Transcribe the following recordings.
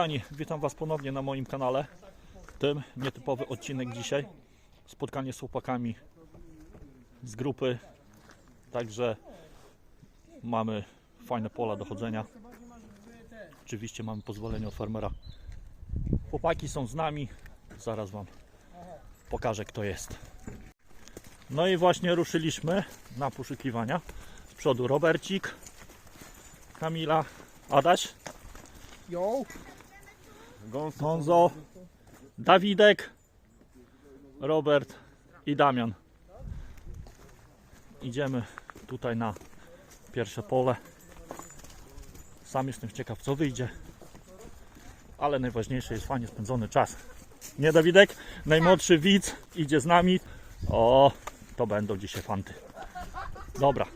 Kochani, witam Was ponownie na moim kanale. Tym nietypowy odcinek dzisiaj. Spotkanie z chłopakami z grupy. Także mamy fajne pola do chodzenia. Oczywiście mamy pozwolenie od farmera. Chłopaki są z nami. Zaraz Wam pokażę kto jest. No i właśnie ruszyliśmy na poszukiwania. Z przodu Robercik, Kamila, Adaś. Gonzo, Dawidek, Robert i Damian. Idziemy tutaj na pierwsze pole. Sam jestem ciekaw co wyjdzie. Ale najważniejsze jest fajnie spędzony czas. Nie Dawidek? Najmłodszy widz idzie z nami. O, to będą dzisiaj fanty. Dobra.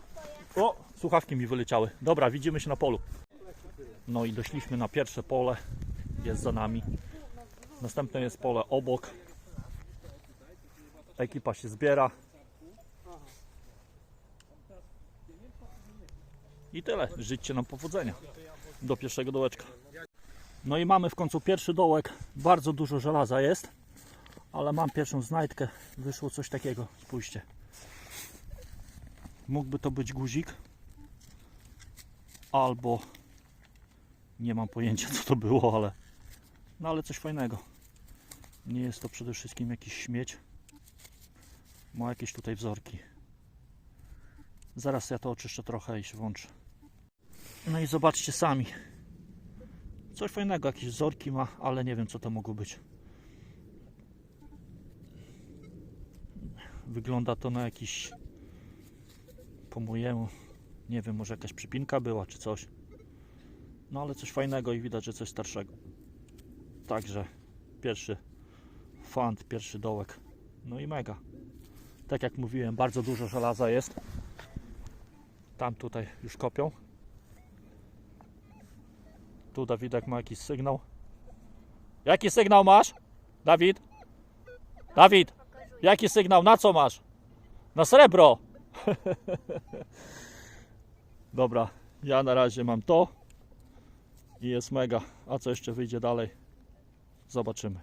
O, słuchawki mi wyleciały. Dobra, widzimy się na polu. No i doszliśmy na pierwsze pole jest za nami. Następne jest pole obok. Ekipa się zbiera. I tyle. Życzcie nam powodzenia do pierwszego dołeczka. No i mamy w końcu pierwszy dołek. Bardzo dużo żelaza jest, ale mam pierwszą znajdkę. Wyszło coś takiego. Spójrzcie. Mógłby to być guzik albo nie mam pojęcia co to było, ale no ale coś fajnego. Nie jest to przede wszystkim jakiś śmieć. Ma jakieś tutaj wzorki. Zaraz ja to oczyszczę trochę i się włączę. No i zobaczcie sami. Coś fajnego, jakieś wzorki ma, ale nie wiem co to mogło być. Wygląda to na jakiś po mojemu nie wiem, może jakaś przypinka była czy coś. No ale coś fajnego i widać, że coś starszego. Także pierwszy fant, pierwszy dołek. No i mega. Tak jak mówiłem, bardzo dużo żelaza jest. Tam tutaj już kopią. Tu Dawidek ma jakiś sygnał. Jaki sygnał masz? Dawid? Dawid! Jaki sygnał? Na co masz? Na srebro! Dobra, ja na razie mam to i jest mega. A co jeszcze wyjdzie dalej? Zobaczymy.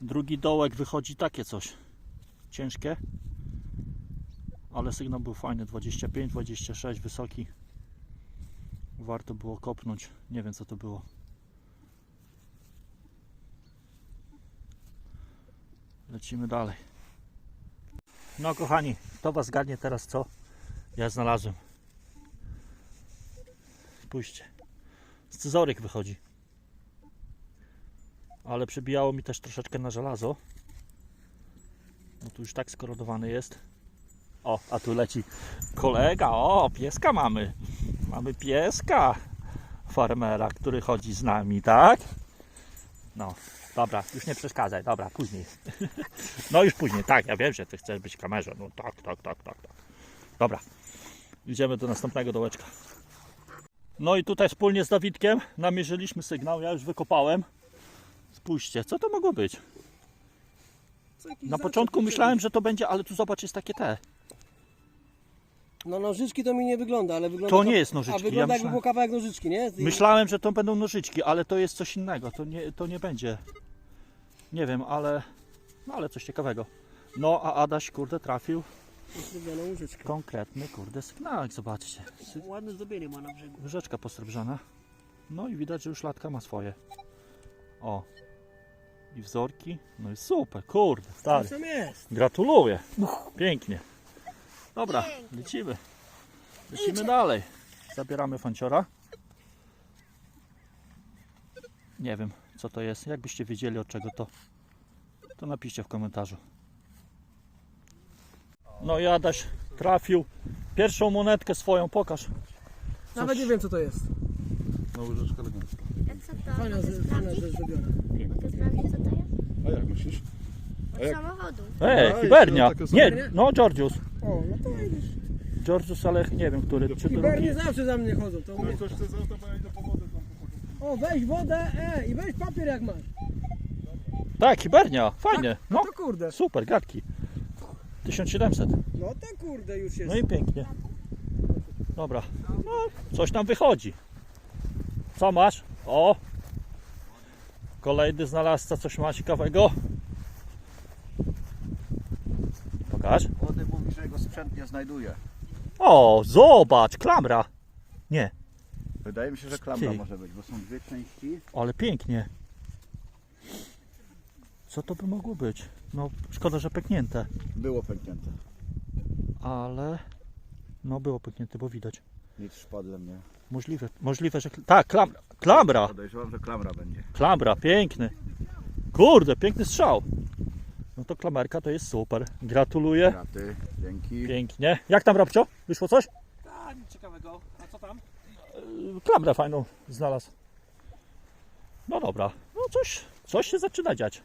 Drugi dołek wychodzi takie coś. Ciężkie, ale sygnał był fajny 25, 26, wysoki. Warto było kopnąć. Nie wiem co to było. Lecimy dalej. No kochani, to was zgadnie teraz co ja znalazłem. Spójrzcie. Scyzoryk wychodzi. Ale przybijało mi też troszeczkę na żelazo. No tu już tak skorodowany jest. O, a tu leci kolega. O, pieska mamy. Mamy pieska farmera, który chodzi z nami, tak? No, dobra, już nie przeszkadzaj. Dobra, później. No już później, tak, ja wiem, że ty chcesz być w kamerze. No tak, tak, tak, tak, tak. Dobra, idziemy do następnego dołeczka. No i tutaj wspólnie z Dawidkiem namierzyliśmy sygnał. Ja już wykopałem. Spójrzcie, co to mogło być? Na początku myślałem, że to będzie, ale tu zobacz, jest takie te. No nożyczki to mi nie wygląda, ale wygląda... To nie jest nożyczki, A ja wygląda jakby myślałem- było kawałek nożyczki, nie? Z- Myślałem, że to będą nożyczki, ale to jest coś innego. To nie, to nie będzie. Nie wiem, ale. No ale coś ciekawego. No a Adaś, kurde, trafił Zrobioną łyżeczkę. konkretny, kurde, sygnałek, zobaczcie. Ładne zdobienie ma na brzegu. Łyżeczka posrebrzana. No i widać, że już latka ma swoje. O. I wzorki. No i super, kurde, stary. Co tam jest? Gratuluję. Pięknie. Dobra, lecimy. Lecimy dalej. Zabieramy fanciora. Nie wiem, co to jest. Jakbyście wiedzieli, od czego to, to napiszcie w komentarzu. No i Adaś trafił pierwszą monetkę swoją. Pokaż. Nawet nie wiem co to jest. No łyżeczka elegancka. Jak to? Fajna, Mogę z- fajna sprawdzić? rzecz zrobiona. Mogę sprawdzić co to jest? A jak myślisz? Od jak- samochodu. Ej, Daj, Hibernia. takie. Nie, no Georgius. O, no to widzisz. Georgius, ale nie wiem, który. Czy to Hibernie drugi. zawsze za mnie chodzą. To Jak mnie... ktoś chce z auta, bo ja idę po wodę tam po O, weź wodę e, i weź papier jak masz. Tak, Hibernia. Fajnie. No No, to kurde. super, gadki. 1700. No to kurde już jest. No i pięknie. Dobra. No, coś tam wychodzi. Co masz? O! Kolejny znalazca coś ma ciekawego. Pokaż. Młody mówi, że jego sprzęt nie znajduje. O, zobacz, klamra. Nie, Wydaje mi się, że klamra Ty. może być, bo są dwie części. ale pięknie. Co to by mogło być? No, szkoda, że pęknięte, Było pęknięte. ale no było pęknięte, bo widać. Nic szpadlem nie. Możliwe, możliwe, że tak, klam, klamra. Podejrzewam, że klamra będzie. Klamra, piękny. Kurde, piękny strzał. No to klamerka to jest super. Gratuluję. Graty, dzięki. Pięknie. Jak tam Robcio? Wyszło coś? A, nic ciekawego. A co tam? Yy, Klamrę fajną znalazł. No dobra. No coś, coś się zaczyna dziać.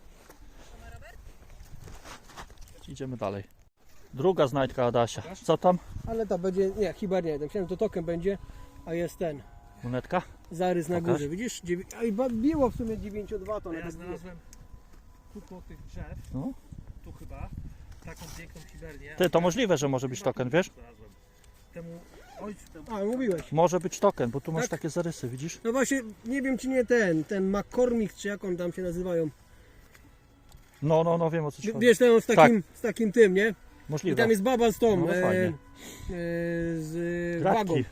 Idziemy dalej. Druga znajdka Adasia. Co tam? Ale to będzie, nie, chyba nie. Myślałem, że to token będzie, a jest ten. Monetka? Zarys na Pokaż. górze, widzisz? Dziewię- A i ba- biło w sumie 92 to Ja znalazłem tu po tych drzew, No. tu chyba, taką piękną hibernię. Ty, to możliwe, że może być token, wiesz? Znalazłem. Temu ojcu, temu A, mówiłeś. Może być token, bo tu masz Tak? takie zarysy, widzisz? No właśnie, nie wiem czy nie ten, ten McCormick, czy jak on tam się nazywają. No, no, no, wiem o co ci W- chodzi. Wiesz, ten z takim, z takim tym, nie? I Możliwe. tam jest baba z tą, No, no e, e, z wagą. Gratki.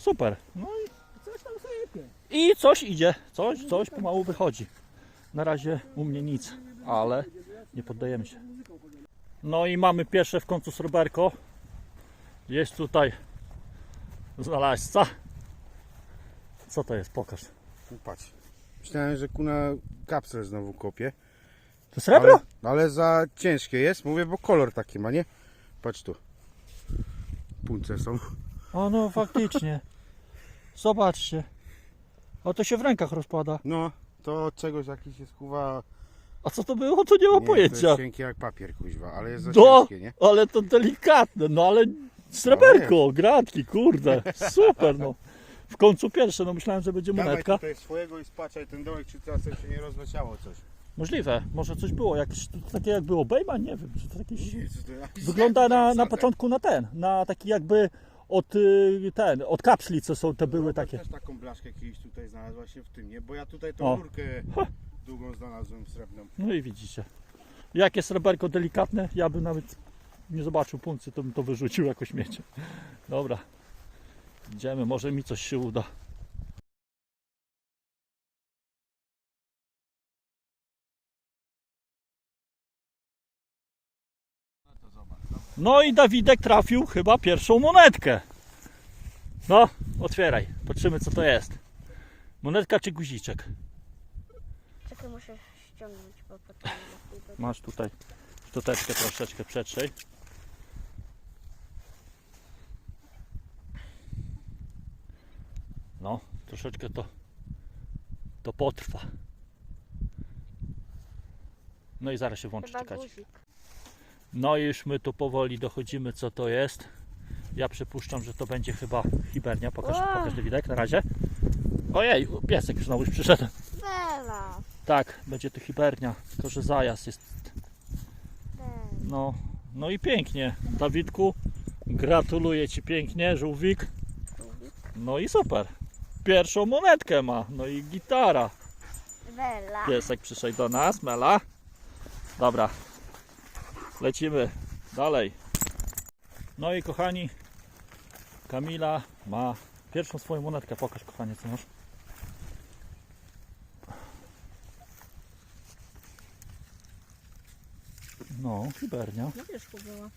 Super. No Coś tam sypie. I coś idzie, coś, coś pomału wychodzi. Na razie u mnie nic, ale nie poddajemy się. No i mamy pierwsze w końcu sreberko. Jest tutaj znalazca. Co to jest? Pokaż. Patrz. Myślałem, że kuna kapsel znowu kopie. To srebro? Ale, ale za ciężkie jest, mówię, bo kolor taki ma, nie? Patrz tu. Punce są. O no faktycznie. Zobaczcie. O to się w rękach rozpada. No, to od czegoś jakiś jest kuwa. A co to było? To nie mam nie, pojęcia. To jest cienkie jak papier kuźwa, ale jest za No, ciężkie, nie? ale to delikatne, no ale sreberko, gratki, kurde, super no. W końcu pierwsze, no myślałem, że będzie Dawaj monetka. tutaj swojego i spaczaj ten dołek, czy czasem się nie rozleciało coś. Możliwe, może coś było, jakieś to takie jak było Bejma, nie wiem, czy to jakieś... Wygląda na, na początku na ten, na taki jakby od y, ten, od kapsli, co są te były Robert takie. też taką blaszkę kiedyś tutaj znalazła się w tym, nie? Bo ja tutaj tą O. rurkę długą znalazłem srebrną. No i widzicie. Jakie sreberko delikatne, ja bym nawet nie zobaczył punkcji, to bym to wyrzucił jako śmiecie. Dobra, idziemy, może mi coś się uda. No i Dawidek trafił chyba pierwszą monetkę. No, otwieraj, patrzymy co to jest. Monetka czy guziczek? Czekaj, muszę ściągnąć, bo potem... Masz tutaj szczoteczkę troszeczkę przetrzej. No, troszeczkę to to potrwa. No i zaraz się włączy Chyba guzik. No i już my tu powoli dochodzimy co to jest. Ja przypuszczam, że to będzie chyba hibernia. Pokaż, Wow. pokaż Dawidek na razie. Ojej, piesek już znowu już przyszedł. Bela, Tak, będzie to hibernia, tylko że zajazd jest. No, no i pięknie. Dawidku, gratuluję Ci pięknie, żółwik. No i super. Pierwszą monetkę ma, no i gitara. Bela. Piesek przyszedł do nas, Mela. Dobra, lecimy dalej. No i kochani, Kamila ma pierwszą swoją monetkę. Pokaż kochanie, co masz. No, hibernia. Na wierzchu była.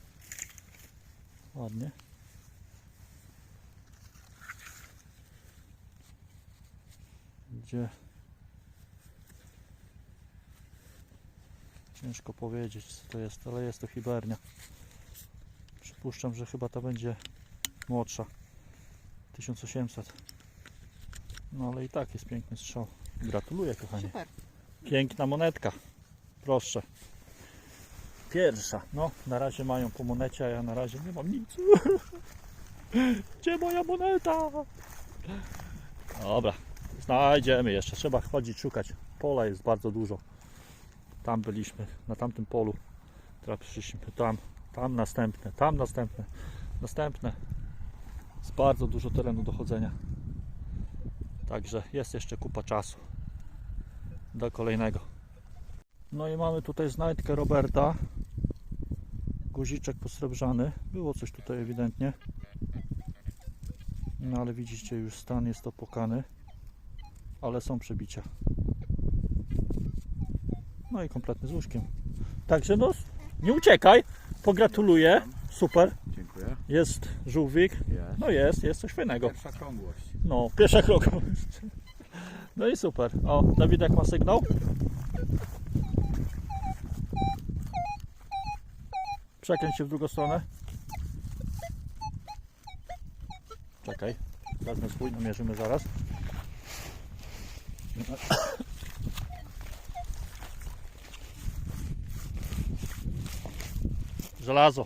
Ładnie. Gdzie? Ciężko powiedzieć co to jest, ale jest to hibernia. Przypuszczam, że chyba to będzie młodsza. 1800. No ale i tak jest piękny strzał. Gratuluję kochanie. Super. Piękna monetka. Proszę. Pierwsza. No, na razie mają po monecie, a ja na razie nie mam nic. Gdzie moja moneta? Dobra, znajdziemy jeszcze. Trzeba chodzić, szukać. Pola jest bardzo dużo. Tam byliśmy, na tamtym polu. Teraz przyszliśmy tam, tam następne, tam następne, następne. Jest bardzo dużo terenu do chodzenia. Także jest jeszcze kupa czasu do kolejnego. No i mamy tutaj znajdkę Roberta. Guziczek posrebrzany. Było coś tutaj ewidentnie. No ale widzicie, już stan jest opłakany. Ale są przebicia. No i kompletny z łóżkiem. Także no, nie uciekaj. Pogratuluję. Super. Dziękuję. Jest żółwik. Jest. No jest, jest coś fajnego. Pierwsza krągłość. No, pierwsza kroka. No i super. O, Dawid jak ma sygnał? Przekręć się w drugą stronę. Czekaj. Wezmę swój, namierzymy zaraz. Żelazo.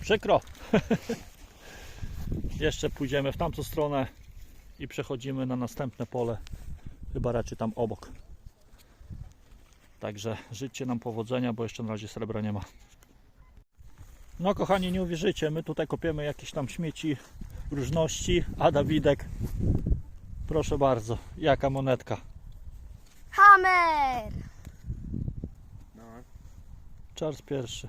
Przykro. Jeszcze pójdziemy w tamtą stronę i przechodzimy na następne pole. Chyba raczej tam obok. Także życzcie nam powodzenia, bo jeszcze na razie srebra nie ma. No kochani, nie uwierzycie, my tutaj kopiemy jakieś tam śmieci różności, a Dawidek, proszę bardzo, jaka monetka. Hammer! Charles pierwszy.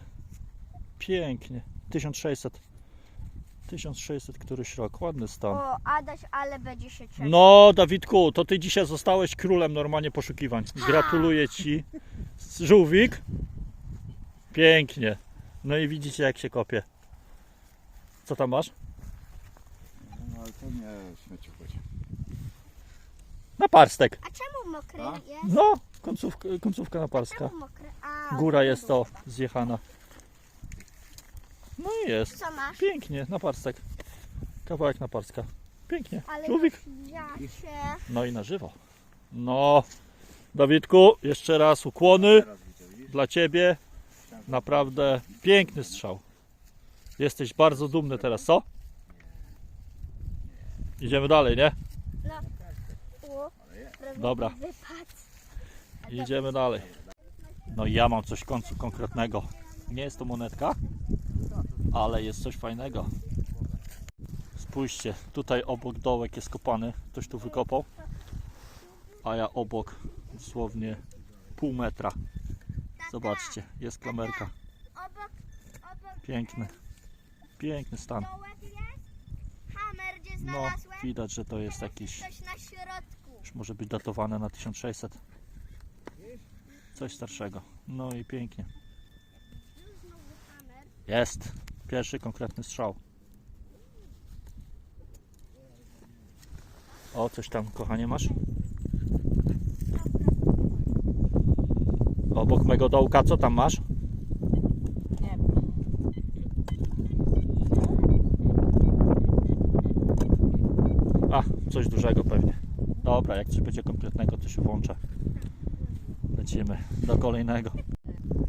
Pięknie. 1600. 1600 któryś rok. Ładny stan. O, Adaś, ale będzie się cieszył. No, Dawidku, to ty dzisiaj zostałeś królem normalnie poszukiwań. Gratuluję ci. Żółwik. Pięknie. No i widzicie, jak się kopie. Co tam masz? No ale to nie śmieciu chodzi. Naparstek. A czemu mokry A? jest? No, końcówka, końcówka naparska. Czemu mokry? A, Góra jest to zjechana. No i jest. Co masz? Pięknie, naparstek. Kawałek naparska. Pięknie. Ale Żółwik. ja się... No i na żywo. No, Dawidku, jeszcze raz ukłony dla Ciebie. Naprawdę piękny strzał. Jesteś bardzo dumny teraz, co? Idziemy dalej, nie? O, prawie Dobra. Wypadł. Idziemy dalej. No i ja mam coś w końcu konkretnego. Nie jest to monetka, ale jest coś fajnego. Spójrzcie, tutaj obok dołek jest kopany. Ktoś tu wykopał. A ja obok dosłownie pół metra. Zobaczcie, jest klamerka. Piękny. Piękny stan. No, widać, że to jest jakiś, już może być datowane na 1600. Coś starszego. No i pięknie. Jest. Pierwszy konkretny strzał. O, coś tam, kochanie, masz? Obok mego dołka, co tam masz? A, coś dużego pewnie. Dobra, jak coś będzie konkretnego, to się włączę. Lecimy do kolejnego.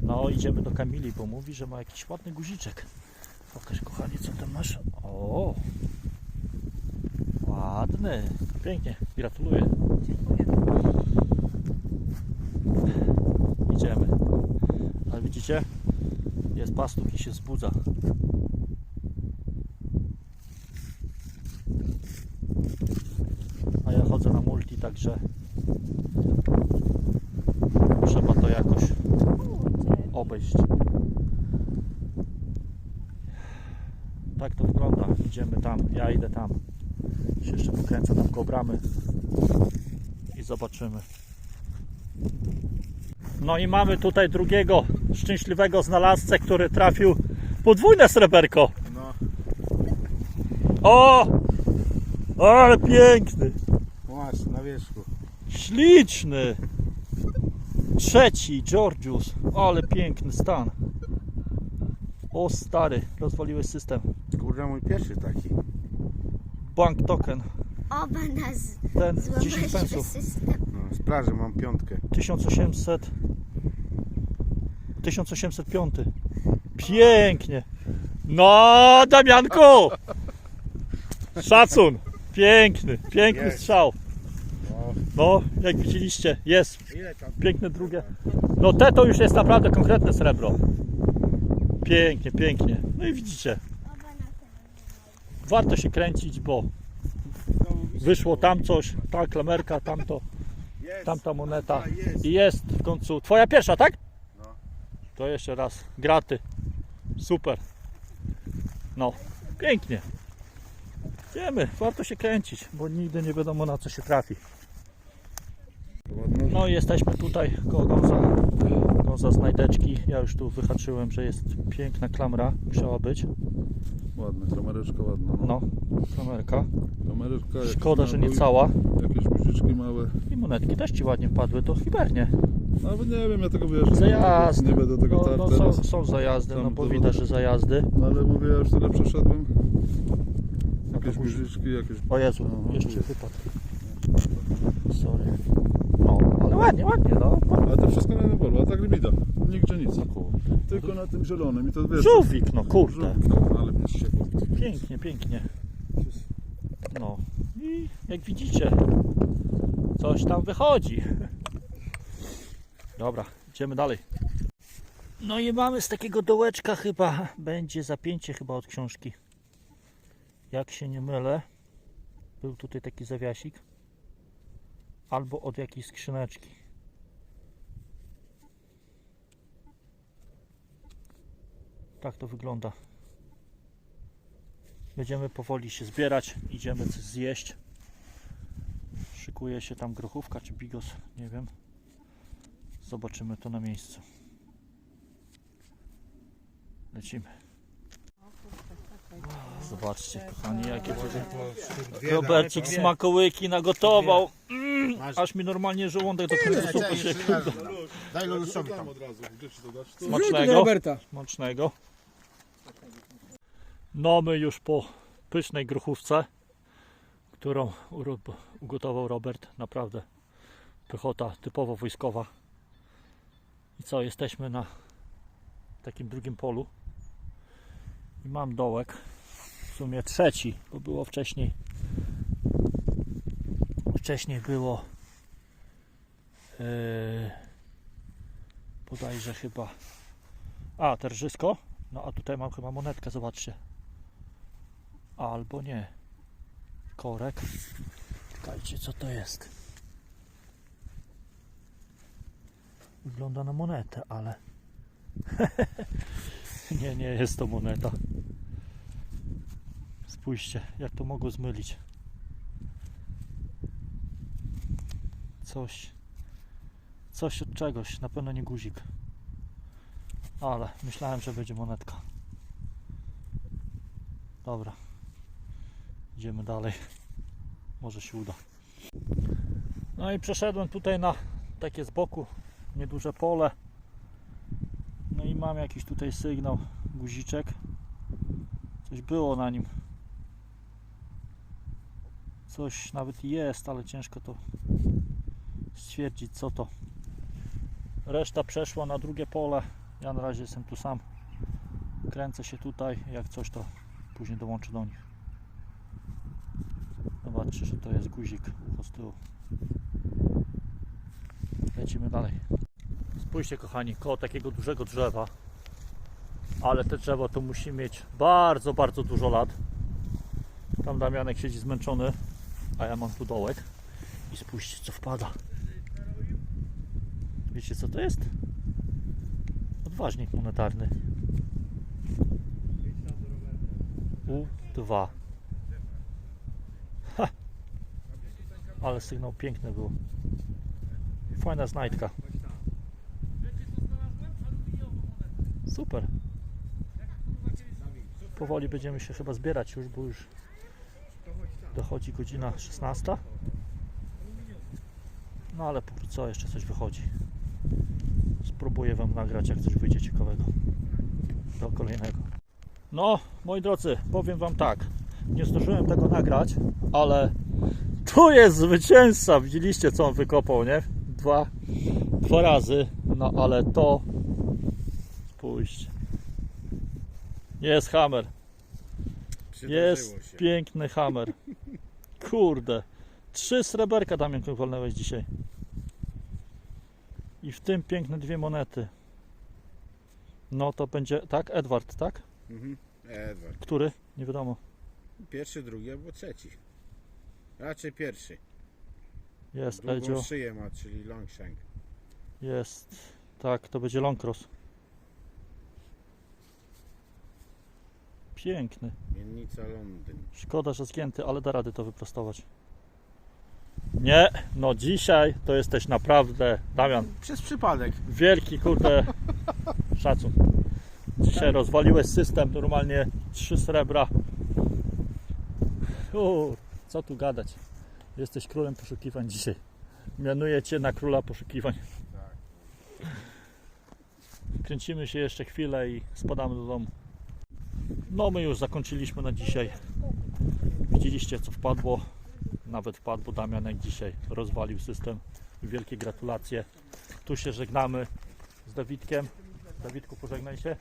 No, idziemy do Kamili, bo mówi, że ma jakiś ładny guziczek. Pokaż, kochanie, co tam masz. O! Ładny. Pięknie, gratuluję. Idziemy. Ale widzicie? Jest pastuk i się zbudza. A ja chodzę na multi, także trzeba to jakoś obejść. Tak to wygląda. Idziemy tam, ja idę tam. Się jeszcze pokręcę tam koło bramy i zobaczymy. No i mamy tutaj drugiego szczęśliwego znalazcę, który trafił podwójne sreberko. No, O! Ale piękny! Masz na wierzchu. Śliczny! Trzeci, Georgius. Ale piękny stan. O stary, rozwaliłeś system. Kurde, mój pierwszy taki. Bank token. Oba nas Ten 10 złamaliśmy pensów. system. No, z plaży mam piątkę. 1800. 1805. Pięknie. No, Damianku! Szacun. Piękny, piękny Jest. strzał. No, No, jak widzieliście, jest ile tam? piękne drugie. No te to już jest naprawdę konkretne srebro. Pięknie, pięknie. No i widzicie. Warto się kręcić, bo wyszło tam coś, ta klamerka, tamto, tamta moneta jest. i jest w końcu. Twoja pierwsza, tak? No. To jeszcze raz, graty, super. No, pięknie. Wiemy, warto się kręcić, bo nigdy nie wiadomo na co się trafi. No i jesteśmy tutaj koło Gonza, Gonza znajdeczki. Ja już tu wyhaczyłem, że jest piękna klamra, musiała być. Ładna, kamereczka ładna. No, klamerka. Kamereczka. jakieś Szkoda, że nie cała. Jakieś guziczki małe. I monetki też ci ładnie wpadły, to hibernie. Nawet nie wiem, ja tego wiesz. Zajazdy. Nie będę tego No, tarł no teraz. są, są zajazdy, Tam no bo to widać, że zajazdy. No ale mówię, ja już tyle przeszedłem. Jakieś No to musi- guziczki, jakieś... O Jezu, No, jeszcze wypadł. Sorry. No, ale ładnie, ładnie, no. Ale to wszystko na jednym polu, a tak libida. Nigdzie nic. Tylko na tym zielonym i to wiesz... Żółwik, no kurde. Żółwik, no, ale mnie się Pięknie, pięknie. No i jak widzicie, coś tam wychodzi. Dobra, idziemy dalej. No i mamy z takiego dołeczka chyba, będzie zapięcie chyba od książki. Jak się nie mylę, był tutaj taki zawiasik. Albo od jakiejś skrzyneczki. Tak to wygląda. Będziemy powoli się zbierać, idziemy coś zjeść. Szykuje się tam grochówka czy bigos, nie wiem. Zobaczymy to na miejscu. Lecimy. Zobaczcie kochani jakie. Robercik smakołyki nagotował. Mm, aż mi normalnie żołądek do kręgosłupa się kurde. Daj Lulusowi tam. od razu, gdzie ci to dać? Wrzuć do Smacznego. Roberta. Smacznego. No my już po pysznej gruchówce, którą ugotował Robert. Naprawdę pychota typowo wojskowa. I co, jesteśmy na takim drugim polu. I mam dołek. W sumie trzeci, bo było wcześniej. Wcześniej było yy, bodajże chyba a, terżysko. No a tutaj mam chyba monetkę, zobaczcie. Albo nie. Korek. Czekajcie, co to jest. Wygląda na monetę, ale... nie, nie jest to moneta. Spójrzcie, jak to mogło zmylić. Coś... Coś od czegoś, na pewno nie guzik. Ale myślałem, że będzie monetka. Dobra. Idziemy dalej. Może się uda. No i przeszedłem tutaj na takie z boku nieduże pole. No i mam jakiś tutaj sygnał, guziczek. Coś było na nim. Coś nawet jest, ale ciężko to stwierdzić co to. Reszta przeszła na drugie pole. Ja na razie jestem tu sam. Kręcę się tutaj. Jak coś, to później dołączę do nich. Zobaczcie, że to jest guzik z tyłu. Lecimy dalej. Spójrzcie kochani, koło takiego dużego drzewa. Ale te drzewo to musi mieć bardzo, bardzo dużo lat. Tam Damianek siedzi zmęczony, a ja mam tu dołek. I spójrzcie co wpada. Wiecie co to jest? Odważnik monetarny. U2. Ha! Ale sygnał piękny był. Fajna znajdka. Super. Powoli będziemy się chyba zbierać już, bo już dochodzi godzina 16. No ale póki co jeszcze coś wychodzi. Spróbuję Wam nagrać, jak coś wyjdzie ciekawego. Do kolejnego. No, moi drodzy, powiem Wam tak. Nie zdążyłem tego nagrać, ale tu jest zwycięzca. Widzieliście, co on wykopał, nie? Dwa, dwa razy. No, ale to... Spójrzcie. Jest hammer. Jest piękny hammer. Kurde. Trzy sreberka Damianku walnęłeś dzisiaj. I w tym piękne dwie monety. No to będzie, tak? Edward, tak? Mhm. Edward. Który? Nie wiadomo. Pierwszy, drugi albo trzeci. Raczej pierwszy. Jest Długą Edzio. szyję ma, czyli longshank. Jest. Tak, to będzie long cross. Piękny. Miennica Londyn. Szkoda, że zgięty, ale da rady to wyprostować. Nie, no dzisiaj to jesteś naprawdę, Damian, Przez przypadek. wielki kurde szacun. Dzisiaj rozwaliłeś system, normalnie trzy srebra. U, co tu gadać? Jesteś królem poszukiwań dzisiaj. Mianuję cię na króla poszukiwań. Kręcimy się jeszcze chwilę i spadamy do domu. No my już zakończyliśmy na dzisiaj. Widzieliście co wpadło. Nawet wpadł Damianek dzisiaj. Rozwalił system. Wielkie gratulacje. Tu się żegnamy z Dawidkiem. Dawidku pożegnaj się.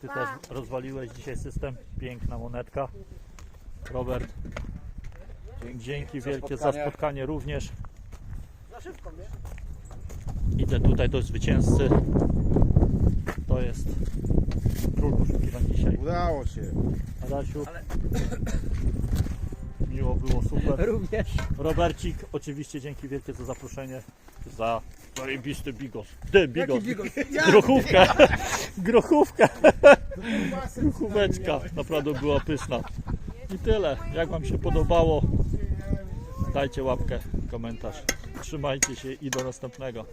Ty też rozwaliłeś dzisiaj system. Piękna monetka. Robert, dzięki za wielkie za spotkanie. spotkanie również. Za szybko, nie? Idę tutaj do zwycięzcy. To jest król poszukiwań dzisiaj. Udało się. Adasiu. Miło było, super. Również. Robercik, oczywiście dzięki wielkie za zaproszenie. Za zajebisty bigos. Ty, bigos. Grochówkę. Grochówkę. Grochóweczka. Naprawdę była pyszna. I tyle. Jak Wam się podobało, dajcie łapkę, komentarz. Trzymajcie się i do następnego.